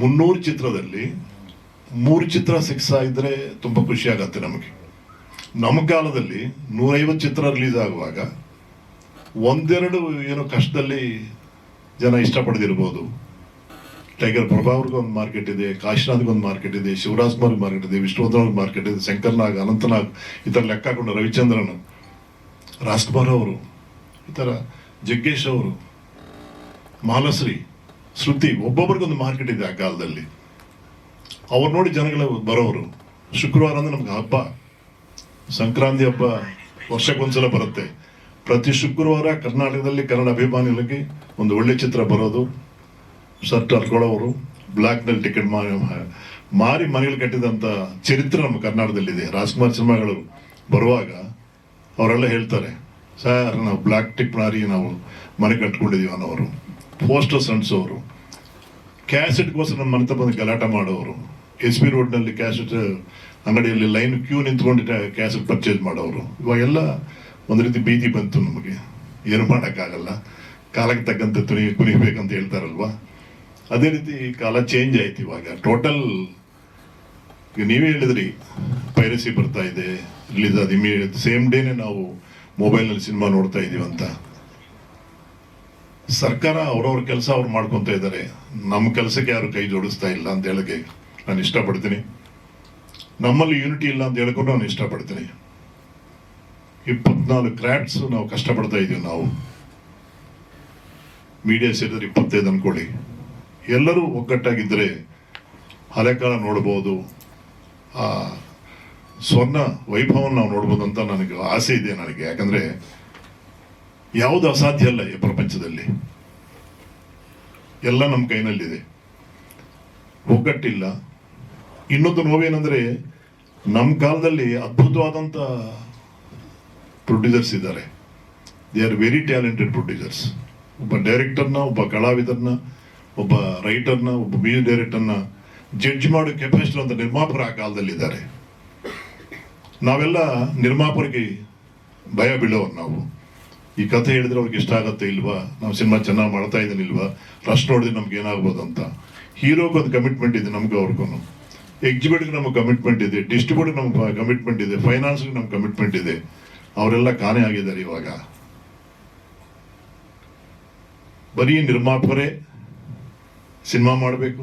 ಮುನ್ನೂರು ಚಿತ್ರದಲ್ಲಿ ಮೂರು ಚಿತ್ರ ಸಿಕ್ಸ್ ಆಗಿದ್ರೆ ತುಂಬ ಖುಷಿ ಆಗತ್ತೆ ನಮಗೆ. ನಮ್ಮ ಕಾಲದಲ್ಲಿ ನೂರೈವತ್ತು ಚಿತ್ರ ರಿಲೀಸ್ ಆಗುವಾಗ ಒಂದೆರಡು ಏನೋ ಕಷ್ಟದಲ್ಲಿ ಜನ ಇಷ್ಟಪಡದಿರ್ಬೋದು. ಟೈಗರ್ ಪ್ರಭಾವ್ರಿಗೆ ಒಂದು ಮಾರ್ಕೆಟ್ ಇದೆ ಕಾಶಿನಾಥ್ಗೆ ಒಂದು ಮಾರ್ಕೆಟ್ ಇದೆ ಶಿವರಾಜ್ ಕುಮಾರ್ಗೆ ಮಾರ್ಕೆಟ್ ಇದೆ ವಿಷ್ಣುವರ್ಧನ್ ಮಾರ್ಕೆಟ್ ಇದೆ ಶಂಕರ್ನಾಗ್ ಅನಂತನಾಗ್ ಈ ಥರ ಲೆಕ್ಕ ಹಾಕೊಂಡು ರವಿಚಂದ್ರನ್ ರಾಜ್ಕುಮಾರ್ ಅವರು, ಈ ಥರ ಜಗ್ಗೇಶ್ ಅವರು ಮಾಲಶ್ರೀ ಶ್ರುತಿ ಒಬ್ಬೊಬ್ರಿಗೊಂದು ಮಾರ್ಕೆಟ್ ಇದೆ ಆ ಕಾಲದಲ್ಲಿ. ಅವ್ರು ನೋಡಿ ಜನಗಳು ಬರೋರು ಶುಕ್ರವಾರ ಅಂದ್ರೆ ನಮ್ಗೆ ಹಬ್ಬ. ಸಂಕ್ರಾಂತಿ ಹಬ್ಬ ವರ್ಷಕ್ಕೊಂದ್ಸಲ ಬರುತ್ತೆ. ಪ್ರತಿ ಶುಕ್ರವಾರ ಕರ್ನಾಟಕದಲ್ಲಿ ಕನ್ನಡ ಅಭಿಮಾನಿಗಳಿಗೆ ಒಂದು ಒಳ್ಳೆ ಚಿತ್ರ ಬರೋದು. ಶರ್ಟ್ ಹರ್ಕೊಳ್ಳೋರು ಬ್ಲ್ಯಾಕ್ನಲ್ಲಿ ಟಿಕೆಟ್ ಮಾರಿ ಮಾರಿ ಮನೆಯಲ್ಲಿ ಕಟ್ಟಿದಂಥ ಚರಿತ್ರೆ ನಮ್ಮ ಕರ್ನಾಟಕದಲ್ಲಿದೆ. ರಾಜ್ಕುಮಾರ್ ಸಿನಿಮಾಗಳು ಬರುವಾಗ ಅವರೆಲ್ಲ ಹೇಳ್ತಾರೆ, ಸರ್, ನಾವು ಬ್ಲ್ಯಾಕ್ ಟಿಕ್ ಮಾರಿ ನಾವು ಮನೆ ಕಟ್ಕೊಂಡಿದೀವಿ ಅನ್ನೋರು. ಪೋಸ್ಟರ್ಸ್ ಅಂಟಿಸೋರು ಕ್ಯಾಸೆಟ್ಗೋಸ್ಕರ ನಮ್ಮ ಮನೆ ಬಂದು ಗಲಾಟೆ ಮಾಡೋರು. ಎಸ್ ಪಿ ರೋಡ್ನಲ್ಲಿ ಕ್ಯಾಸೆಟ್, ಅಂಗಡಿಯಲ್ಲಿ ಲೈನ್ ಕ್ಯೂ ನಿಂತ್ಕೊಂಡು ಕ್ಯಾಸೆಟ್ ಪರ್ಚೇಸ್ ಮಾಡೋರು. ಇವಾಗೆಲ್ಲ ಒಂದು ರೀತಿ ಭೀತಿ ಬಂತು ನಮಗೆ. ಏನು ಮಾಡೋಕ್ಕಾಗಲ್ಲ. ಕಾಲಕ್ಕೆ ತಕ್ಕಂತೆ ತುನಿ ಕುನಿಬೇಕಂತ ಹೇಳ್ತಾರಲ್ವಾ? ಅದೇ ರೀತಿ ಕಾಲ ಚೇಂಜ್ ಆಯ್ತು ಇವಾಗ. ಟೋಟಲ್ ಈಗ ನೀವೇ ಹೇಳಿದ್ರಿ ಪೈರಸಿ ಬರ್ತಾ ಇದೆ. ರಿಲೀಸ್ ಅದು ಇಮಿಡಿಯೇಟ್ ಸೇಮ್ ಡೇನೆ ನಾವು ಮೊಬೈಲ್ನಲ್ಲಿ ಸಿನಿಮಾ ನೋಡ್ತಾ ಇದ್ದೀವಿ ಅಂತ. ಸರ್ಕಾರ ಅವ್ರವ್ರ ಕೆಲಸ ಅವ್ರು ಮಾಡ್ಕೊತಾ ಇದ್ದಾರೆ. ನಮ್ಮ ಕೆಲಸಕ್ಕೆ ಯಾರು ಕೈ ಜೋಡಿಸ್ತಾ ಇಲ್ಲ ಅಂತ ಹೇಳಕ್ಕೆ ನಾನು ಇಷ್ಟಪಡ್ತೀನಿ. ನಮ್ಮಲ್ಲಿ ಯೂನಿಟಿ ಇಲ್ಲ ಅಂತ ಹೇಳ್ಕೊಂಡು ನಾನು ಇಷ್ಟಪಡ್ತೀನಿ. ಇಪ್ಪತ್ನಾಲ್ಕು ಕ್ರಾಫ್ಟ್ಸ್ ನಾವು ಕಷ್ಟಪಡ್ತಾ ಇದೀವಿ ನಾವು. ಮೀಡಿಯಾ ಸೇರಿದ್ರೆ ಇಪ್ಪತ್ತೈದು ಅನ್ಕೊಳ್ಳಿ. ಎಲ್ಲರೂ ಒಗ್ಗಟ್ಟಾಗಿದ್ದರೆ ಹಳೆ ಕಾಲ ನೋಡ್ಬೋದು. ಆ, ಸ್ವರ್ಣ ವೈಭವನ ನಾವು ನೋಡ್ಬೋದು ಅಂತ ನನಗೆ ಆಸೆ ಇದೆ ನನಗೆ. ಯಾಕಂದ್ರೆ ಯಾವುದು ಅಸಾಧ್ಯ ಅಲ್ಲ ಈ ಪ್ರಪಂಚದಲ್ಲಿ. ಎಲ್ಲ ನಮ್ಮ ಕೈನಲ್ಲಿದೆ. ಒಗ್ಗಟ್ಟಿಲ್ಲ. ಇನ್ನೊಂದು ನೋವೇನಂದ್ರೆ ನಮ್ಮ ಕಾಲದಲ್ಲಿ ಅದ್ಭುತವಾದಂಥ ಪ್ರೊಡ್ಯೂಸರ್ಸ್ ಇದ್ದಾರೆ. They are very talented producers ಒಬ್ಬ ಡೈರೆಕ್ಟರ್ನ, ಒಬ್ಬ ಕಲಾವಿದರನ್ನ ಒಬ್ಬ ರೈಟರ್ನ, ಒಬ್ಬ ಮ್ಯೂಸಿಕ್ ಡೈರೆಕ್ಟರ್ನ ಜಡ್ಜ್ ಮಾಡೋ ಕೆಪಾಸಿಟಿ ಅಂತ ನಿರ್ಮಾಪಕರು ಆ ಕಾಲದಲ್ಲಿದ್ದಾರೆ. ನಾವೆಲ್ಲ ನಿರ್ಮಾಪಕರಿಗೆ ಭಯ ಬೀಳೋರು ನಾವು. ಈ ಕಥೆ ಹೇಳಿದ್ರೆ ಅವ್ರಿಗೆ ಇಷ್ಟ ಆಗತ್ತೆ ಇಲ್ವಾ? ನಾವು ಸಿನಿಮಾ ಚೆನ್ನಾಗಿ ಮಾಡ್ತಾ ಇದ್ದೀನಿ ಇಲ್ವಾ? ರಶ್ ನೋಡಿದ್ರೆ ನಮ್ಗೆ ಏನಾಗ್ಬೋದು ಅಂತ. ಹೀರೋಗೆ ಒಂದು ಕಮಿಟ್ಮೆಂಟ್ ಇದೆ ನಮ್ಗೆ ಅವ್ರಿಗೂ ಎಕ್ಸಿಬಿಟ್ಗೆ ನಮ್ಗೆ ಕಮಿಟ್ಮೆಂಟ್ ಇದೆ ಡಿಸ್ಟ್ರಿಬ್ಯೂಟ್ಗೆ ನಮ್ಗೆ ಕಮಿಟ್ಮೆಂಟ್ ಇದೆ ಫೈನಾನ್ಸ್ಗೆ ನಮ್ಗೆ ಕಮಿಟ್ಮೆಂಟ್ ಇದೆ. ಅವರೆಲ್ಲ ಕಾಣೆ ಆಗಿದ್ದಾರೆ ಇವಾಗ. ಬರೀ ನಿರ್ಮಾಪಕರೇ ಸಿನಿಮಾ ಮಾಡಬೇಕು,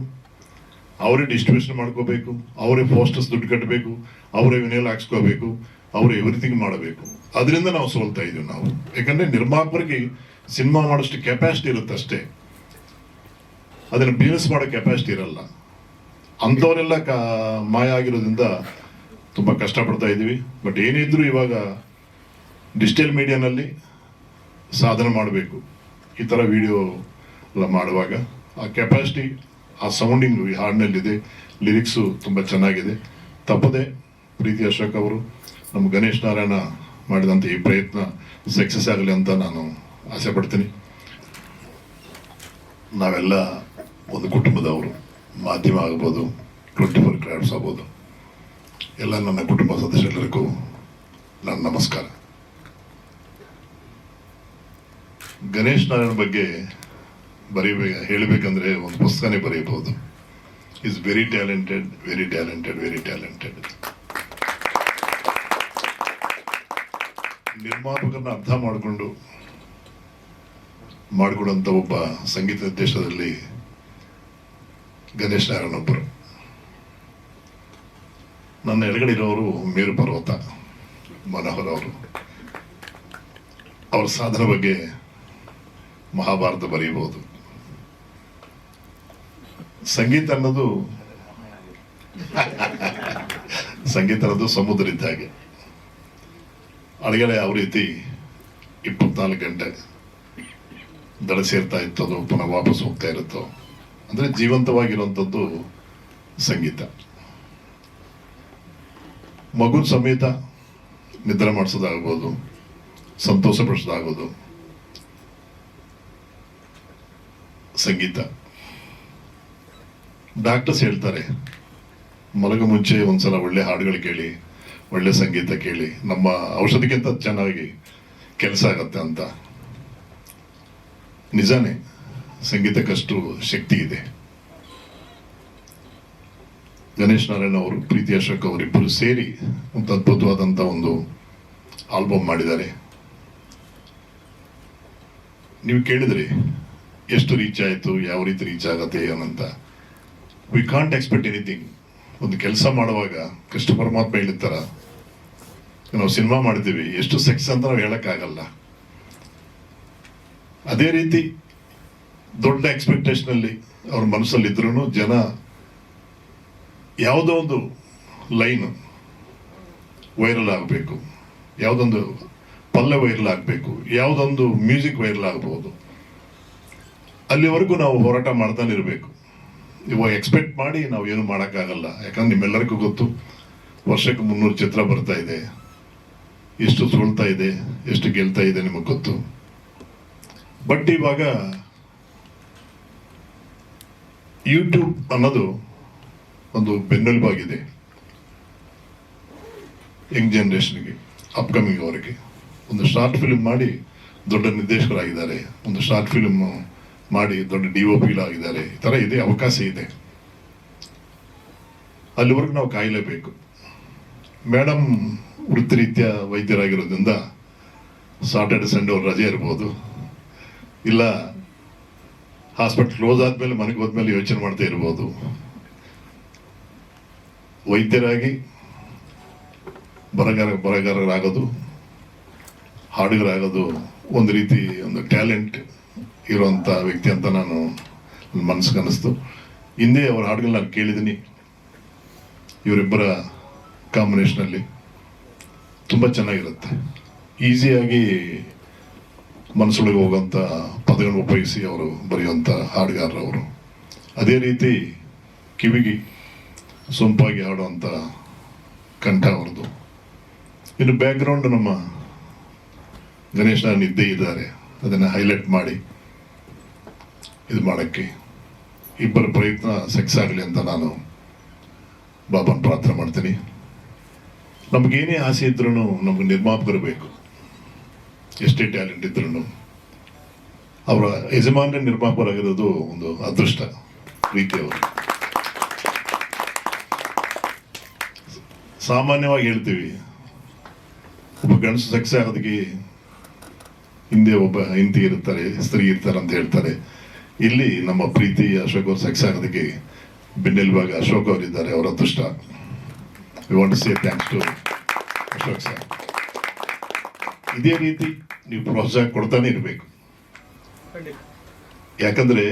ಅವರೇ ಡಿಸ್ಟ್ರಿಬ್ಯೂಷನ್ ಮಾಡ್ಕೋಬೇಕು, ಅವರೇ ಪೋಸ್ಟರ್ಸ್ ದುಡ್ಡು ಕಟ್ಟಬೇಕು ಅವರೇ ವಿನೇಲ್ ಹಾಕ್ಸ್ಕೋಬೇಕು ಅವರೇ ಎವ್ರಿಥಿಂಗ್ ಮಾಡಬೇಕು. ಅದರಿಂದ ನಾವು ಸೋಲ್ತಾ ಇದೀವಿ ನಾವು. ಯಾಕಂದ್ರೆ ನಿರ್ಮಾಪಕರಿಗೆ ಸಿನಿಮಾ ಮಾಡೋಷ್ಟು ಕೆಪಾಸಿಟಿ ಇರುತ್ತಷ್ಟೇ ಅದನ್ನು ಬಿಸ್ನೆಸ್ ಮಾಡೋ ಕೆಪಾಸಿಟಿ ಇರಲ್ಲ. ಅಂಥವರೆಲ್ಲ ಕಾ, ಮಾಯ ಆಗಿರೋದ್ರಿಂದ ತುಂಬ ಕಷ್ಟಪಡ್ತಾ ಇದ್ದೀವಿ. ಬಟ್ ಏನಿದ್ರು ಇವಾಗ ಡಿಜಿಟಲ್ ಮೀಡಿಯಾನಲ್ಲಿ ಸಾಧನೆ ಮಾಡಬೇಕು. ಈ ಥರ ವಿಡಿಯೋ ಎಲ್ಲ ಮಾಡುವಾಗ ಆ ಕೆಪಾಸಿಟಿ ಆ ಸೌಂಡಿಂಗು ಈ ಹಾಡಿನಲ್ಲಿದೆ. ಲಿರಿಕ್ಸು ತುಂಬ ಚೆನ್ನಾಗಿದೆ. ತಪ್ಪದೆ ಪ್ರೀತಿ ಅಶೋಕ್ ಅವರು ನಮ್ಮ ಗಣೇಶ್ ನಾರಾಯಣ ಮಾಡಿದಂಥ ಈ ಪ್ರಯತ್ನ ಸಕ್ಸಸ್ ಆಗಲಿ ಅಂತ ನಾನು ಆಸೆ ಪಡ್ತೀನಿ. ನಾವೆಲ್ಲ ಒಂದು ಕುಟುಂಬದವರು. ಮಾಧ್ಯಮ ಆಗ್ಬೋದು, ಟ್ವೆಂಟಿ ಫೋರ್ ಕ್ರಾಫ್ಟ್ಸ್ ಆಗ್ಬೋದು. ಎಲ್ಲ ನನ್ನ ಕುಟುಂಬ ಸದಸ್ಯರೆಲ್ಲರಿಗೂ ನನ್ನ ನಮಸ್ಕಾರ. ಗಣೇಶ್ ನಾರಾಯಣ ಬಗ್ಗೆ ಬರೀಬೇಕು ಹೇಳಬೇಕಂದ್ರೆ ಒಂದು ಪುಸ್ತಕನೇ ಬರೆಯಬಹುದು is very talented very talented very talented ನಿರ್ಮಾಪಕರನ್ನ ಅರ್ಥ ಮಾಡಿಕೊಂಡು ಮಾಡಿಕೊಡುವಂಥ ಒಬ್ಬ ಸಂಗೀತ ನಿರ್ದೇಶನದಲ್ಲಿ ಗಣೇಶ್ ನಾರಾಯಣ ಒಬ್ಬರು. ನನ್ನ ಎಡಗಡೆ ಇರೋರು ಮೇರು ಪರ್ವತ, ಮನೋಹರ್ ಅವರು. ಅವ್ರ ಸಾಧನೆ ಬಗ್ಗೆ ಮಹಾಭಾರತ ಬರೆಯಬಹುದು. ಸಂಗೀತ ಅನ್ನೋದು ಸಂಗೀತ ಅನ್ನೋದು ಸಮುದ್ರ ಇದ್ದ ಹಾಗೆ. ಅಡಗಡೆ ಯಾವ ರೀತಿ ಇಪ್ಪತ್ನಾಲ್ಕು ಗಂಟೆ ದಡ ಸೇರ್ತಾ ಇತ್ತು ಅದು ಪುನಃ ವಾಪಸ್ ಹೋಗ್ತಾ ಇರುತ್ತೋ, ಅಂದ್ರೆ ಜೀವಂತವಾಗಿರುವಂಥದ್ದು ಸಂಗೀತ. ಮಗುನ ಸಮೇತ ನಿದ್ರೆ ಮಾಡಿಸೋದಾಗ್ಬೋದು ಸಂತೋಷ ಪಡಿಸೋದಾಗೋದು ಸಂಗೀತ. ಡಾಕ್ಟರ್ಸ್ ಹೇಳ್ತಾರೆ, ಮಲಗ ಮುಂಚೆ ಒಂದ್ಸಲ ಒಳ್ಳೆ ಹಾಡುಗಳು ಕೇಳಿ ಒಳ್ಳೆ ಸಂಗೀತ ಕೇಳಿ, ನಮ್ಮ ಔಷಧಿಗಿಂತ ಚೆನ್ನಾಗಿ ಕೆಲಸ ಆಗತ್ತೆ ಅಂತ. ನಿಜಾನೇ, ಸಂಗೀತಕ್ಕಷ್ಟು ಶಕ್ತಿ ಇದೆ. ಗಣೇಶ್ ನಾರಾಯಣ ಅವರು, ಪ್ರೀತಿ ಅಶೋಕ್ ಅವರಿಬ್ಬರು ಸೇರಿ ಒಂದು ಅದ್ಭುತವಾದಂಥ ಒಂದು ಆಲ್ಬಮ್ ಮಾಡಿದ್ದಾರೆ. ನೀವು ಕೇಳಿದ್ರಿ, ಎಷ್ಟು ರೀಚ್ ಆಯಿತು, ಯಾವ ರೀತಿ ರೀಚ್ ಆಗತ್ತೆ ಏನಂತ ವಿ ಕಾಂಟ್ ಎಕ್ಸ್ಪೆಕ್ಟ್ ಎನಿಥಿಂಗ್ ಒಂದು ಕೆಲಸ ಮಾಡುವಾಗ ಕೃಷ್ಣ ಪರಮಾತ್ಮ ಹೇಳಿರ್ತಾರ, ನಾವು ಸಿನಿಮಾ ಮಾಡ್ತೀವಿ, ಎಷ್ಟು ಸೆಕ್ಸ್ ಅಂತ ನಾವು ಹೇಳಕ್ಕಾಗಲ್ಲ. ಅದೇ ರೀತಿ ದೊಡ್ಡ ಎಕ್ಸ್ಪೆಕ್ಟೇಷನ್ ಅಲ್ಲಿ ಅವ್ರ ಮನಸ್ಸಲ್ಲಿ ಇದ್ರೂ ಜನ ಯಾವುದೋ ಒಂದು ಲೈನ್ ವೈರಲ್ ಆಗಬೇಕು, ಯಾವುದೊಂದು ಪಲ್ಲೆ ವೈರಲ್ ಆಗಬೇಕು, ಯಾವುದೊಂದು ಮ್ಯೂಸಿಕ್ ವೈರಲ್ ಆಗ್ಬೋದು, ಅಲ್ಲಿವರೆಗೂ ನಾವು ಹೋರಾಟ ಮಾಡ್ತಾನೆ ಇರಬೇಕು. ಇವಾಗ ಎಕ್ಸ್ಪೆಕ್ಟ್ ಮಾಡಿ ನಾವು ಏನು ಮಾಡೋಕ್ಕಾಗಲ್ಲ. ಯಾಕಂದ್ರೆ ನಿಮ್ಮೆಲ್ಲರಿಗೂ ಗೊತ್ತು, ವರ್ಷಕ್ಕೆ ಮುನ್ನೂರು ಚಿತ್ರ ಬರ್ತಾ ಇದೆ. ಎಷ್ಟು ಸುಳ್ತಾ ಇದೆ, ಎಷ್ಟು ಗೆಲ್ತಾ ಇದೆ ನಿಮಗೆ ಗೊತ್ತು. ಬಟ್ ಇವಾಗ ಯೂಟ್ಯೂಬ್ ಅನ್ನೋದು ಒಂದು ಬೆನ್ನೆಲುಬಾಗಿದೆ. ಯಂಗ್ ಜನರೇಷನ್ಗೆ ಅಪ್ಕಮಿಂಗ್ ಅವರಿಗೆ. ಒಂದು ಶಾರ್ಟ್ ಫಿಲ್ಮ್ ಮಾಡಿ ದೊಡ್ಡ ನಿರ್ದೇಶಕರಾಗಿದ್ದಾರೆ. ಒಂದು ಶಾರ್ಟ್ ಫಿಲ್ಮ್ ಮಾಡಿ ದೊಡ್ಡ ಡಿ ಒ ಆಗಿದ್ದಾರೆ ಈ ಥರ ಇದೆ, ಅವಕಾಶ ಇದೆ. ಅಲ್ಲಿವರೆಗೂ ನಾವು ಕಾಯಲೇಬೇಕು. ಮೇಡಮ್ ವೃತ್ತಿರೀತ್ಯ ವೈದ್ಯರಾಗಿರೋದ್ರಿಂದ ಸಾಟರ್ಡೆ ಸಂಡೇ ಅವ್ರು ರಜೆ ಇರ್ಬೋದು. ಇಲ್ಲ ಹಾಸ್ಪಿಟ್ಲ್ ಕ್ಲೋಸ್ ಆದಮೇಲೆ ಮನೆಗೆ ಹೋದ್ಮೇಲೆ ಯೋಚನೆ ಮಾಡ್ತಾ ಇರ್ಬೋದು. ವೈದ್ಯರಾಗಿ ಬರಗಾರ ಬರಗಾರರಾಗೋದು ಹಾಡುಗರಾಗೋದು ಒಂದು ರೀತಿ ಒಂದು ಟ್ಯಾಲೆಂಟ್ ಇರುವಂಥ ವ್ಯಕ್ತಿ ಅಂತ ನಾನು ನನ್ನ ಮನಸ್ಸಿಗೆ ಅನ್ನಿಸ್ತು ಹಿಂದೆ ಅವ್ರ ಹಾಡುಗಳನ್ನ ನಾನು ಕೇಳಿದ್ದೀನಿ. ಇವರಿಬ್ಬರ ಕಾಂಬಿನೇಷನಲ್ಲಿ ತುಂಬ ಚೆನ್ನಾಗಿರುತ್ತೆ. ಈಸಿಯಾಗಿ ಮನಸ್ಸೊಳಗೆ ಹೋಗುವಂಥ ಪದಗಳನ್ನು ಉಪಯೋಗಿಸಿ ಅವರು ಬರೆಯುವಂಥ ಹಾಡುಗಾರರು ಅವರು ಅದೇ ರೀತಿ ಕಿವಿಗೆ ಸೊಂಪಾಗಿ ಹಾಡುವಂಥ ಕಂಠ ಅವ್ರದ್ದು ಇನ್ನು ಬ್ಯಾಕ್ಗ್ರೌಂಡ್ ನಮ್ಮ ಗಣೇಶನ ನಿದ್ದೆ ಇದ್ದಾರೆ. ಅದನ್ನು ಹೈಲೈಟ್ ಮಾಡಿ ಇದು ಮಾಡೋಕ್ಕೆ ಇಬ್ಬರ ಪ್ರಯತ್ನ ಸಕ್ಸಸ್ ಆಗಲಿ ಅಂತ ನಾನು ಬಾಬನ್ ಪ್ರಾರ್ಥನೆ ಮಾಡ್ತೀನಿ. ನಮಗೇನೇ ಆಸೆ ಇದ್ರೂ ನಮ್ಗೆ ನಿರ್ಮಾಪಕರು ಬೇಕು. ಎಷ್ಟೇ ಟ್ಯಾಲೆಂಟ್ ಇದ್ರೂ ಅವರ ಯಜಮಾನ್ಯ ನಿರ್ಮಾಪಕರಾಗಿರೋದು ಒಂದು ಅದೃಷ್ಟ ರೀತಿಯವರು ಸಾಮಾನ್ಯವಾಗಿ ಹೇಳ್ತೀವಿ, ಒಬ್ಬ ಗಂಡಸು ಸಕ್ಸಸ್ ಆಗೋದಕ್ಕೆ ಹಿಂದೆ ಒಬ್ಬ ಹೆಂಡತಿ ಇರ್ತಾರೆ ಸ್ತ್ರೀ ಇರ್ತಾರೆ ಅಂತ ಹೇಳ್ತಾರೆ. ಇಲ್ಲಿ ನಮ್ಮ ಪ್ರೀತಿ ಅಶೋಕ್ ಅವ್ರು ಸಕ್ಸಸ್ ಆಗೋದಕ್ಕೆ ಬೆನ್ನೆಲುಬಾಗ ಅಶೋಕ್ ಅವರಿದ್ದಾರೆ ಅವರ ಅದೃಷ್ಟ. We want say thanks to Ashok sir ಇದೇ ರೀತಿ ನೀವು ಪ್ರೋತ್ಸಾಹ ಕೊಡ್ತಾನೆ ಇರಬೇಕು. ಯಾಕಂದ್ರೆ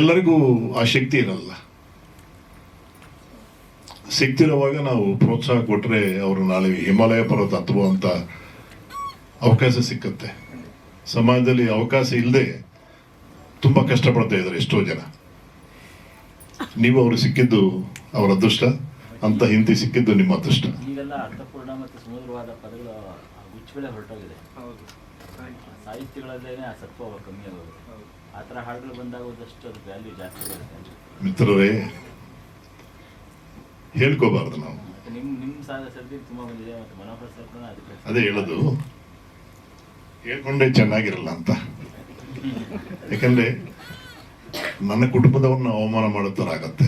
ಎಲ್ಲರಿಗೂ ಆ ಶಕ್ತಿ ಇರಲ್ಲ. ಸಿಗ್ತಿರುವಾಗ ನಾವು ಪ್ರೋತ್ಸಾಹ ಕೊಟ್ಟರೆ ಅವರು ನಾಳೆ ಹಿಮಾಲಯ ಪರ್ವತ ಹತ್ತುವಂತ ಅವಕಾಶ ಸಿಕ್ಕತ್ತೆ. ಸಮಾಜದಲ್ಲಿ ಅವಕಾಶ ಇಲ್ಲದೆ ತುಂಬಾ ಕಷ್ಟಪಡ್ತಾ ಇದ್ದಾರೆ ಎಷ್ಟೋ ಜನ. ನೀವು ಅವರು ಸಿಕ್ಕಿದ್ದು ಅವರ ಅದೃಷ್ಟ ಅಂತ ಹಿಂದಿ ಸಿಕ್ಕಿದ್ದು ನಿಮ್ಮ ಅದೃಷ್ಟ. ಈಗೆಲ್ಲ ಅರ್ಥಪೂರ್ಣ ಮತ್ತು ಸುಮಧುರವಾದ ಪದಗಳು ಆ ಗುಚ್ಚುಗಳೇ ಹೌದು. ಸಾಹಿತ್ಯಗಳಲ್ಲೇನೆ ಆ ಸತ್ವ ಕಮ್ಮಿ ಆಗೋದು ಆ ಥರ ಹಾಡುಗಳು ಬಂದಾಗ ಒಂದಷ್ಟು ಅದು ವ್ಯಾಲ್ಯೂ ಜಾಸ್ತಿ ಬರುತ್ತೆ. ಮಿತ್ರರೇ ಹೇಳ್ಕೋಬಾರ್ದು ನಾವು. ಅದೇ ಹೇಳೋದು. ಹೇಳ್ಕೊಂಡ್ರೆ ಚೆನ್ನಾಗಿರಲ್ಲ ಅಂತ. ಯಾಕಂದ್ರೆ ನನ್ನ ಕುಟುಂಬದವನ್ನ ಅವಮಾನ ಮಾಡೋ ಥರ ಆಗತ್ತೆ.